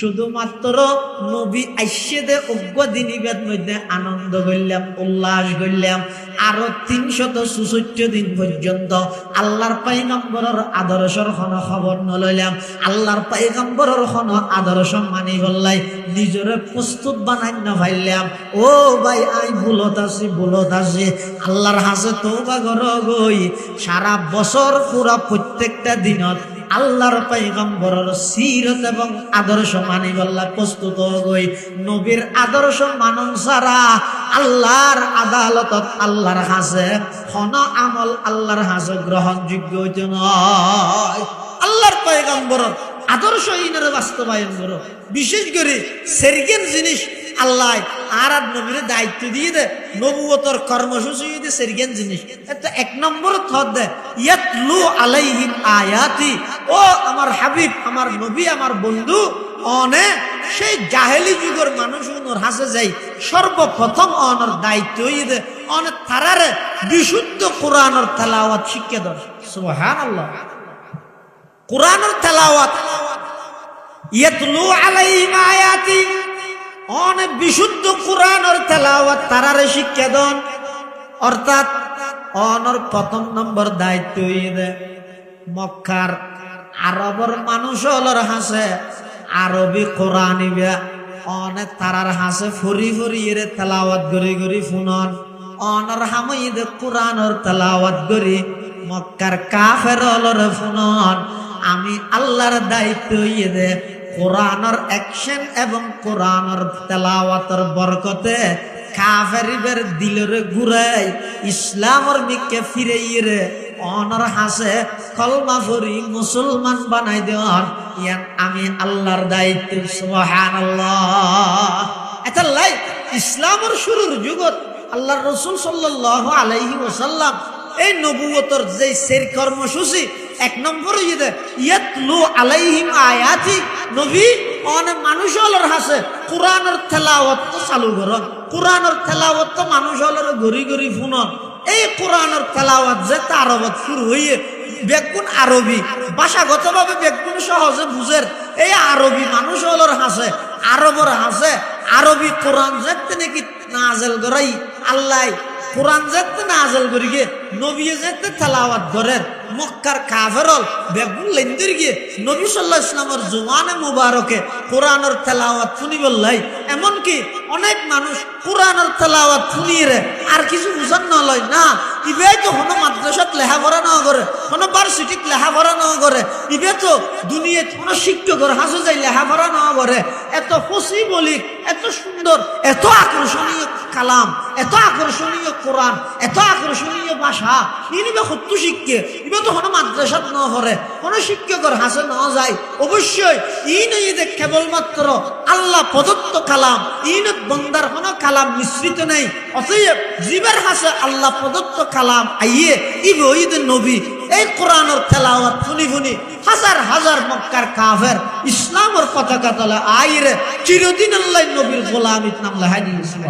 শুধুমাত্র নবী আইসে দে অজ্ঞ দিনিবেদ মধ্যে আনন্দ করলাম, উল্লাস করলাম। আরও তিনশত সুচৈত্য দিন পর্যন্ত আল্লাহর পাইগম্বরের আদর্শর কোন খবর নলইলাম। আল্লাহর পাইগম্বরের কোন আদর্শ মানি বললাই, নিজরে প্রস্তুত বানাই না ভাইলাম ও ভাই, আই ভুলত আছি ভুলত আছি। আল্লাহর হাসে তো বা গর গই। সারা বছর পুরা প্রত্যেকটা দিনত আল্লাহর পাইগম্বরের সিরত এবং আদর্শ মানি বল্লা প্রস্তুত গই নবীর আদর্শ মানন ছাড়া আল্লাহর আদালতত আল্লাহর হাসে হন আমল আল্লাহর হাসে গ্রহণযোগ্য হইত নয়। আল্লাহর পাইগম্বরের আদর্শ ইনের বাস্তবায়ন করো। বিশেষ করে সেরগেন জিনিস আল্লাহ আর আর নবীর দায়িত্ব দিয়ে দে নবুয়তর কর্মসূচি দিয়ে সেরগেন জিনিস। এক নম্বর থর দে ইয়াতলু আলাইহিম আয়াতি ও আমার হাবিব, আমার নবী, আমার বন্ধু, অনে, সেই জাহেলি যুগের মানুষ ওর হাসে যাই। সর্বপ্রথম অনর দায়িত্ব হয়ে দে অনে তারারে বিশুদ্ধ কোরআনের তেলাওয়াত শিক্ষা দর সুবহানাল্লাহ। কোরআনের তেলাওয়াত, ইয়াতলু আলাইহিম আয়াতি অনেক বিশুদ্ধ কোরআনের তেলাওয়াত তারারে শিক্ষা দন। অর্থাৎ অনর প্রথম নম্বর দায়িত্ব ইয়ে মক্কার আরবর মানুষ হলর হাসে, আরবি কোরআন অনেক তারার হাসে, ফুরি ফুরি এর তেলাওয়াত গরি গরি ফুনন অনর হামইদ কোরআনের তেলাওয়াত গরি মক্কার কাফের হলর ফুনন আমি আল্লাহর দায়িত্ব ইয়ে দে, কোরআনের অ্যাকশন এবং কোরআনের তেলাওয়াতের বরকতে কাফেরিবের দিলরে ঘুরাই, ইসলামর মিকে ফিরে ইরে অনর হাসে কলমা ফরি মুসলমান বানাই দেওয়ার ইয়ান আমি আল্লাহর দায়িত্ব লাই, ইসলামের শুরুর যুগত আল্লাহর রসুল সাল্লাল্লাহু আলাইহি ওয়াসাল্লাম এই নবুয়তর যে সের কর্মসূচি, এক নম্বর ইয়ে ইয়াতলু আলাইহিম আয়াতি, নবী অনেক মানুষ হলর হাসে, কোরআনের তেলাওয়াত তো চালু করন, কোরআনের তেলাওয়াত তো মানুষ হলর ঘুরি ঘুরি ফুনন এই কোরআনের তেলাওয়াত যে তারবত শুরু হইয়ে বেগুন আরবি। ভাষাগতভাবে বেগুন সহজে বুঝের এই আরবি মানুষ হলর হাসে, আরবর হাসে, আরবি কোরআন যেতে নাকি নাজেল গরাই আল্লাহ কোরআন যেতে নাজেল করি গিয়ে নবী যেতে তেলাওয়াত করেন মক্কার কাফেরল বেগুন লেন্দির গিয়ে নবী সাল্লাহ ইসলামের জুমানে মুবারকে কোরআনের তেলাওয়াত শুনি বললাই এমনকি অনেক মানুষ কোরআনের তেলাওয়াত শুনিয়ে আর কিছু বুঝান না লয় না, ইবে তো কোনো মাদ্রাসাত লেখাপড়া না করে, কোনো ভার্সিটিত লেখাপড়া না করে, ইবে তো দুনিয়াত কোনো শিক্ষকের হাসু যাই লেখাপড়া না করে। এত বলি এত সুন্দর, এত আকর্ষণীয় কালাম, এত আকর্ষণীয় কোরআন, এত আকর্ষণীয় ভাষা ইনিবে সত্য শিক্ষে, ইবে তো কোনো মাদ্রাসাত ন করে। কোনো শিক্ষকের হাসে ন যায়। অবশ্যই ই নই যে কেবলমাত্র আল্লাহ প্রদত্ত কালাম ইনত বন্দার কোনো কালাম মিশ্রিত নেই, অতএব জীবের হাসে আল্লাহ প্রদত্ত কালাম আইয়ে ইবে ঈদ নবী, এই কোরআনের তেলাওয়াত ফুনি ফুনি হাজার হাজার মক্কার কাফের ইসলামের পতাকা তলে আইরে চিরদিন আল্লাহ নবীর গোলামিত নাম লেহাই দিয়েছিল